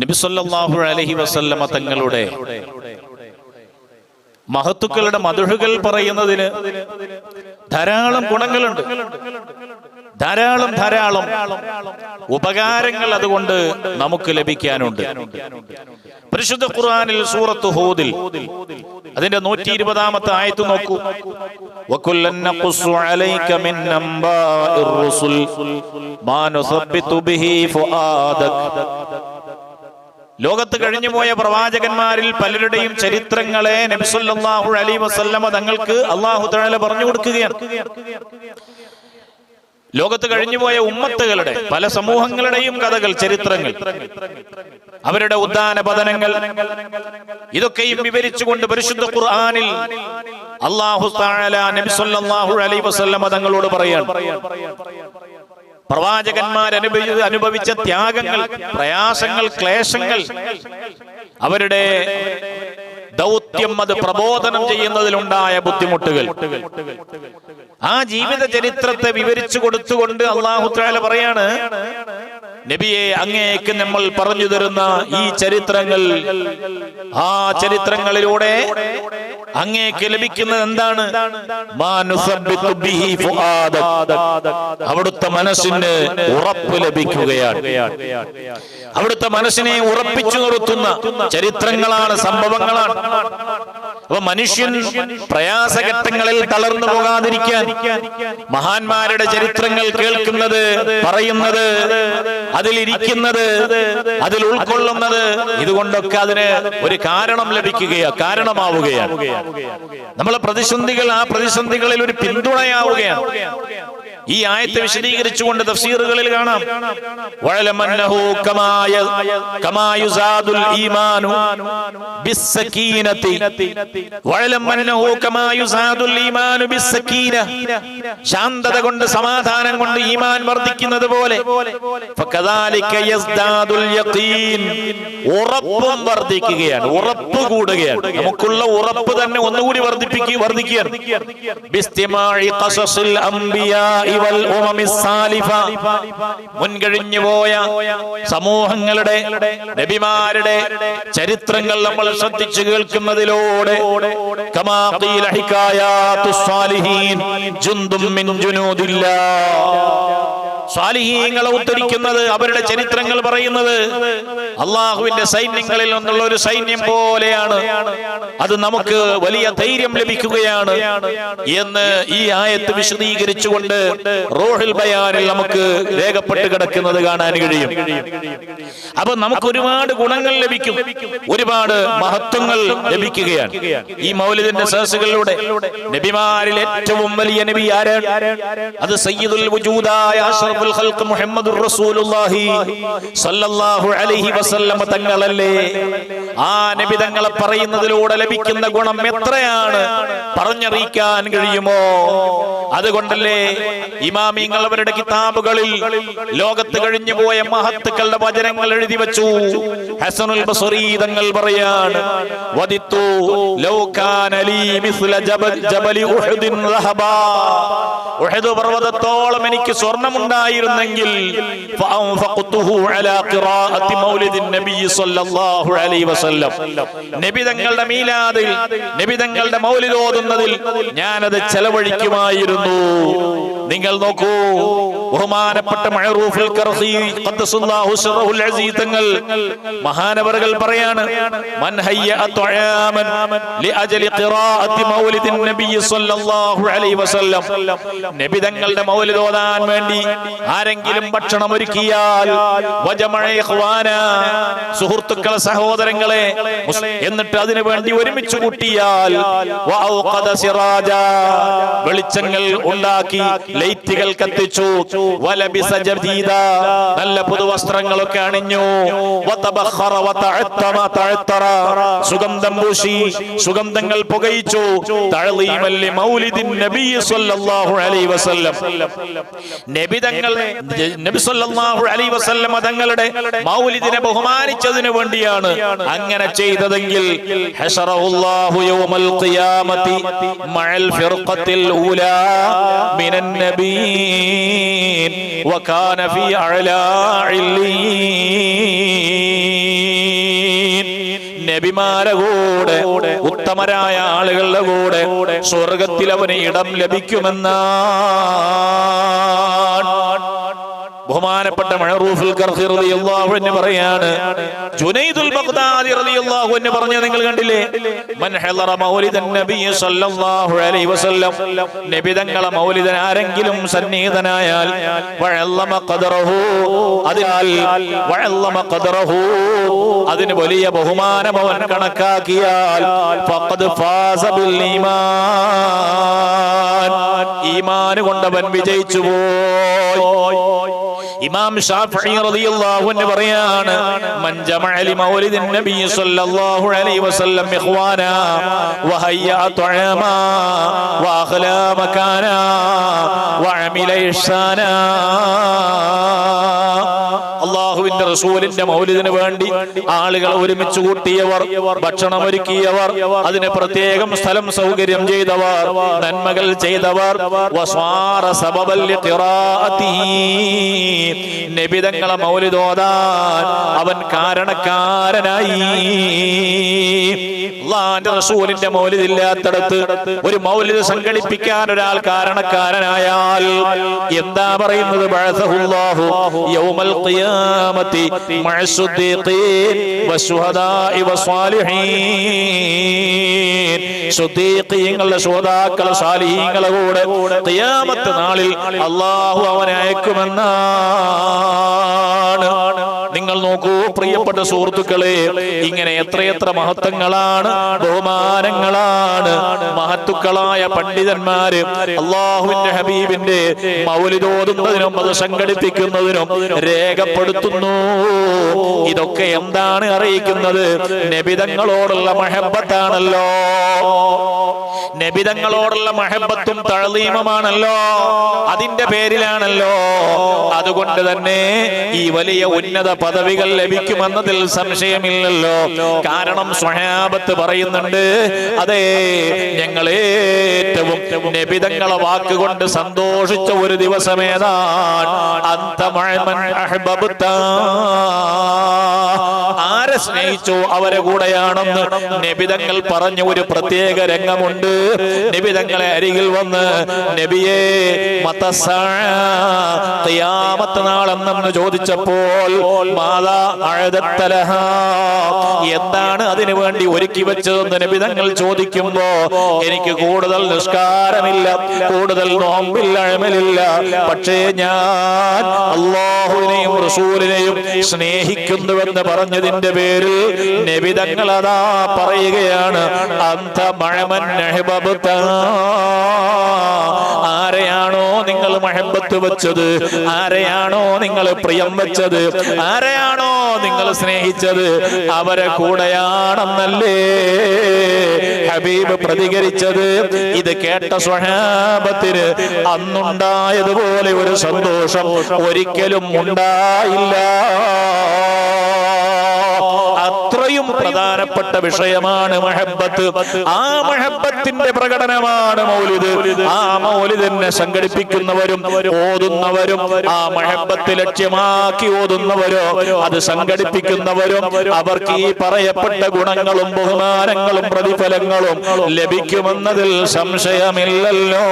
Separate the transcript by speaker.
Speaker 1: നബിസൊല്ലാഹു അലഹി വസല്ലമ തങ്ങളുടെ മഹത്തുക്കളുടെ മധുഹുകൾ പറയുന്നതിന് ധാരാളം ഗുണങ്ങളുണ്ട്. ധാരാളം ധാരാളം ഉപകാരങ്ങൾ അതുകൊണ്ട് നമുക്ക് ലഭിക്കാനുണ്ട്. പരിശുദ്ധ ഖുർആനിൽ സൂറത്ത് ഹൂദിൽ അതിന്റെ നൂറ്റി ഇരുപതാമത്തെ ആയത്ത് നോക്കൂ. ലോകത്ത് കഴിഞ്ഞുപോയ പ്രവാചകന്മാരിൽ പലരുടെയും ചരിത്രങ്ങളെ നബിസുല്ലാഹു അലി വസല്ലമ തങ്ങൾക്ക് അള്ളാഹു തഴല പറഞ്ഞു കൊടുക്കുകയാണ്. ലോകത്ത് കഴിഞ്ഞുപോയ ഉമ്മത്തുകളുടെ പല സമൂഹങ്ങളുടെയും കഥകൾ ചരിത്രങ്ങൾ അവരുടെ ഉദ്ദാന പതനങ്ങൾ ഇതൊക്കെയും വിവരിച്ചുകൊണ്ട് പരിശുദ്ധ ഖുർആാനിൽ അള്ളാഹു തആല നബി സല്ലല്ലാഹു അലൈഹി വസല്ലമ തങ്ങളോട് പറയാണ്. പ്രവാചകന്മാർ അനുഭവി അനുഭവിച്ച ത്യാഗങ്ങൾ പ്രയാസങ്ങൾ ക്ലേശങ്ങൾ അവരുടെ ദൗത്യം അത് പ്രബോധനം ചെയ്യുന്നതിലുണ്ടായ ബുദ്ധിമുട്ടുകൾ. ആ ജീവിത ചരിത്രത്തെ വിവരിച്ചു കൊടുത്തുകൊണ്ട് അള്ളാഹുത്താല പറയാണ് നബിയെ അങ്ങേക്ക് നമ്മൾ പറഞ്ഞു തരുന്ന ഈ ചരിത്രങ്ങൾ ആ ചരിത്രങ്ങളിലൂടെ അങ്ങേക്ക് ലഭിക്കുന്നത് എന്താണ്. അവിടുത്തെ മനസ്സിന് ഉറപ്പ് ലഭിക്കുകയാണ്. അവിടുത്തെ മനസ്സിനെ ഉറപ്പിച്ചു നിർത്തുന്ന ചരിത്രങ്ങളാണ് സംഭവങ്ങളാണ്. അപ്പൊ മനുഷ്യൻ പ്രയാസഘട്ടങ്ങളിൽ തളർന്നു പോകാതിരിക്കാൻ മഹാന്മാരുടെ ചരിത്രങ്ങൾ കേൾക്കുന്നത് പറയുന്നത് അതിലിരിക്കുന്നത് അതിൽ ഉൾക്കൊള്ളുന്നത് ഇതുകൊണ്ടൊക്കെ അതിന് ഒരു കാരണം ലഭിക്കുകയാണ് കാരണമാവുകയാണ്. നമ്മളെ പ്രതിസന്ധികൾ ആ പ്രതിസന്ധികളിൽ ഒരു പിന്തുണയാവുകയാണ്. ഈ ആയത്ത് വിശദീകരിച്ചുകൊണ്ട് തഫ്സീറുകളിൽ കാണാം. ഈമാനു ഈമാനു ശാന്തത കൊണ്ട് സമാധാനം കൊണ്ട് ഈമാൻ വർദ്ധിക്കുന്നത് പോലെ. ഫകദാലിക യസ്ദാദുൽ യഖീൻ. ഉറപ്പും വർദ്ധിക്കുകയാണ്. ഉറപ്പ് കൂടുകയാണ്. നമുക്കുള്ള ഉറപ്പ് തന്നെ ഒന്നുകൂടി വർദ്ധിപ്പിക്കുക വർദ്ധിക്കുകയാണ്. ബിസ്തിമാഇ വൽ മുൻകഴിഞ്ഞു പോയ സമൂഹങ്ങളുടെ നബിമാരുടെ ചരിത്രങ്ങൾ നമ്മൾ ശ്രദ്ധിച്ചു കേൾക്കുന്നതിലൂടെ കമാ സ്വാലിഹീങ്ങളെ ഉദ്ധരിക്കുന്നത് അവരുടെ ചരിത്രങ്ങൾ പറയുന്നത് അള്ളാഹുവിന്റെ സൈന്യങ്ങളിൽ നിന്നുള്ള ഒരു സൈന്യം പോലെയാണ്. അത് നമുക്ക് വലിയ ധൈര്യം ലഭിക്കുകയാണ് എന്ന് ഈ ആയത്ത് വിശദീകരിച്ചുകൊണ്ട് റോഹിൽ ബയാനിൽ നമുക്ക് രേഖപ്പെട്ട് കിടക്കുന്നത് കാണാൻ കഴിയും. അപ്പൊ നമുക്ക് ഒരുപാട് ഗുണങ്ങൾ ലഭിക്കും ഒരുപാട് മഹത്വങ്ങൾ ലഭിക്കുകയാണ്. ഈ മൗലിദിന്റെ സഹസുകളിലൂടെ നബിമാരിൽ ഏറ്റവും വലിയ നബി ആരാണ്? അത് സയ്യിദുൽ വജൂദായ അഷ്റഫുൽ ഖൽഖ് മുഹമ്മദുർ റസൂലുള്ളാഹി സല്ലല്ലാഹു അലൈഹി വസല്ലം തങ്ങളല്ലേ? ആ നബി തങ്ങളെ പറയുന്നതിലൂടെ ലഭിക്കുന്ന ഗുണം എത്രയാണ്? പറഞ്ഞറിയിക്കാൻ കഴിയുമോ? അതുകൊണ്ടല്ലേ ഇമാമിങ്ങൾ അവരുടെ കിതാബുകളിൽ ലോകത്ത് കഴിഞ്ഞു പോയ മഹത്തുക്കളുടെ വചനങ്ങൾ എഴുതി വെച്ചു. ഹസനുൽ ബസറി തങ്ങൾ പറയാണ് വദിത്തു ലൗ കാന ലീ മിസ്ല ജബലി ഉഹുദിൻ റഹബാ. ഉഹദ് പർവതത്തോളം എനിക്ക് സ്വർണമുണ്ടായിരുന്നെങ്കിൽ നബിതങ്ങളുടെ മീലാദിൽ നബി തങ്ങളുടെ മൗലിദ് ഓതുന്നതിൽ ഞാനത് ചെലവഴിക്കുമായിരുന്നു. നിങ്ങൾ നോക്കൂ. ബഹുമാനപ്പെട്ട സിറഹുൽ അസീസ് തങ്ങൾ മഹാനവറുകൾ പറയാണ് മൻ ഹയ്യ ഖിറാഅത്തി നബി അലൈഹി വസല്ലം. നബി തങ്ങളുടെ മൗലിദ് ഓതാൻ വേണ്ടി ആരെങ്കിലും ഭക്ഷണം ഒരുക്കിയാൽ സുഹൃത്തുക്കളെ സഹോദരങ്ങളെ എന്നിട്ട് അതിനു വേണ്ടി ഒരുമിച്ച് കൂട്ടിയാൽ സിറാജ. വെളിച്ചങ്ങൾ ഉണ്ടാക്കി ലൈറ്റുകൾ കത്തിച്ചു. നല്ല പുതുവസ്ത്രങ്ങളൊക്കെ അണിഞ്ഞു. സുഗന്ധം പൂശി. സുഗന്ധങ്ങൾ പുകയിച്ചു. തങ്ങളുടെ മൗലിദിനെ ബഹുമാനിച്ചതിന് വേണ്ടിയാണ് അങ്ങനെ ചെയ്തതെങ്കിൽ ഹശറഹുല്ലാഹു യൗമൽ ഖിയാമത്തി മഅൽ ഫിർഖത്തിൽ ഊലാ. മിനൻ النبيين വകാന ഫീ أعلى عليين നബിമാരെ കൂടെ ഉത്തമരായ ആളുകളുടെ കൂടെ സ്വർഗത്തിൽ അവന് ഇടം ലഭിക്കുമെന്നാണ് ബഹുമാനപ്പെട്ട മഴറൂഫുൽ പറയാണ്. ജുനൈദുൽ ബഗ്ദാദി റളിയല്ലാഹു അൻഹു നിങ്ങൾ കണ്ടില്ലേ? മൻ സല്ലല്ലാഹു അലൈഹി വസല്ലം. നബി തങ്ങളെ ആരെങ്കിലും സന്നിഹിതനായാൽ വഅല്ലമ ഖദറഹു. വഅല്ലമ ഖദറഹു. അതിന് വലിയ ബഹുമാനം അവൻ കണക്കാക്കിയാൽ ഫഖദ് ഫാസ ബിൽ ഈമാൻ. ഈമാൻ കൊണ്ടവൻ വിജയിച്ചു പോയി ഇമാം ഷാഫി റളിയല്ലാഹു അൻഹു പറയാണ് മൻ ജമഅ ലി മൗലിദിൻ നബി സ്വല്ലല്ലാഹു അലൈഹി വസല്ലം ഇഖ്വാന വഹയ്യ തുഅമാ വഅഖലാ മകാന വഅമില ഇഹ്സാനാ. റസൂലിന്റെ മൗലിദിന് വേണ്ടി ആളുകൾ ഒരുമിച്ച് കൂട്ടിയവർ ഭക്ഷണം ഒരുക്കിയവർ അതിന് പ്രത്യേകം സ്ഥലം സൗകര്യം ചെയ്തവർ നന്മകൾ ചെയ്തവർ. നബിതങ്ങളെ മൗലിദോദാൻ അവൻ കാരണക്കാരനായി അള്ളാന്റെ റസൂലിന്റെ മൗലിദ് ഇല്ലാത്തടത്ത് ഒരു മൗലിദ് സംഘടിപ്പിക്കാൻ ഒരാൾ കാരണക്കാരനായാൽ എന്താ പറയുന്നത്? യൗമൽ ഖിയാമത്തി വശുഹദാഇ വസ്വാലിഹീൻ സുദ്ദീഖീങ്ങളുടെ ശോതാക്കളെ സാലിഹീങ്ങളെ കൂടെ ഖിയാമത്ത് നാളിൽ അള്ളാഹു അവനെ അയക്കുമെന്നാണ്. നിങ്ങൾ നോക്കൂ പ്രിയപ്പെട്ട സുഹൃത്തുക്കളെ ഇങ്ങനെ എത്രയെത്ര മഹത്വങ്ങളാണ് ബഹുമാനങ്ങളാണ് മഹത്തുക്കളായ പണ്ഡിതന്മാര് അള്ളാഹുവിന്റെ ഹബീബിന്റെ മൗലിതോതുന്നതിനും അത് സംഘടിപ്പിക്കുന്നതിനും രേഖപ്പെടുത്തുന്നു. ഇതൊക്കെ എന്താണ് അറിയിക്കുന്നത്? നബിതങ്ങളോടുള്ള മഹബത്താണല്ലോ. നബിതങ്ങളോടുള്ള മഹബത്തും തഴലീമമാണല്ലോ. അതിന്റെ പേരിലാണല്ലോ. അതുകൊണ്ട് തന്നെ ഈ വലിയ ഉന്നത പദവികൾ ലഭിക്കുമെന്നതിൽ സംശയമില്ലല്ലോ. കാരണം സ്വഹാബത്ത് പറയുന്നുണ്ട് അതെ ഞങ്ങൾ ഏറ്റവും നബിതങ്ങളെ വാക്കുകൊണ്ട് സന്തോഷിച്ച ഒരു ദിവസമേതാണ് ഏതാണ് ആരെ സ്നേഹിച്ചോ? അവരെ കൂടെയാണെന്ന് നബിതങ്ങൾ പറഞ്ഞ ഒരു പ്രത്യേക രംഗമുണ്ട്. നബിതങ്ങളെ അരികിൽ വന്ന് നബിയെ മതസാമത്ത് നാളെന്നു ചോദിച്ചപ്പോൾ മാതാ എന്താണ് അതിനു വേണ്ടി ഒരുക്കി വെച്ചതെന്ന് നിബിധങ്ങൾ ചോദിക്കുമ്പോ എനിക്ക് കൂടുതൽ നിഷ്കാരമില്ല കൂടുതൽ നോമ്പില്ല അഴമലില്ല. പക്ഷേ ഞാൻ അള്ളാഹുവിനെയും റസൂലിനെയും സ്നേഹിക്കുന്നുവെന്ന് പറഞ്ഞതിന്റെ പേരിൽ നിബിധങ്ങൾ അതാ പറയുകയാണ് അന്ത മഴമൻ അഹ്ബബ്ത. ആരെയാണോ നിങ്ങൾ മഹബത്ത് വെച്ചത്? ആരെയാണോ നിങ്ങൾ പ്രിയം വെച്ചത്? ആരെയാണോ നിങ്ങൾ സ്നേഹിച്ചത്? അവരെ കൂടെയാണെന്നല്ലേ ഹബീബ് പ്രതികരിച്ചത്. ഇത് കേട്ട സ്വഹാപത്തിന് അന്നുണ്ടായതുപോലെ ഒരു സന്തോഷം ഒരിക്കലും ഉണ്ടായില്ല. പ്രധാനപ്പെട്ട വിഷയമാണ് മഹബത്ത്. ആ മഹബത്തിന്റെ പ്രകടനമാണ് മൗലിദ്. ആ മൗലിദിനെ സംഘടിപ്പിക്കുന്നവരും ഓതുന്നവരും ആ മഹബത്ത് ലക്ഷ്യമാക്കി ഓതുന്നവരോ അത് സംഘടിപ്പിക്കുന്നവരും അവർക്ക് ഈ പറയപ്പെട്ട ഗുണങ്ങളും ബഹുമാനങ്ങളും പ്രതിഫലങ്ങളും ലഭിക്കുമെന്നതിൽ സംശയമില്ലല്ലോ.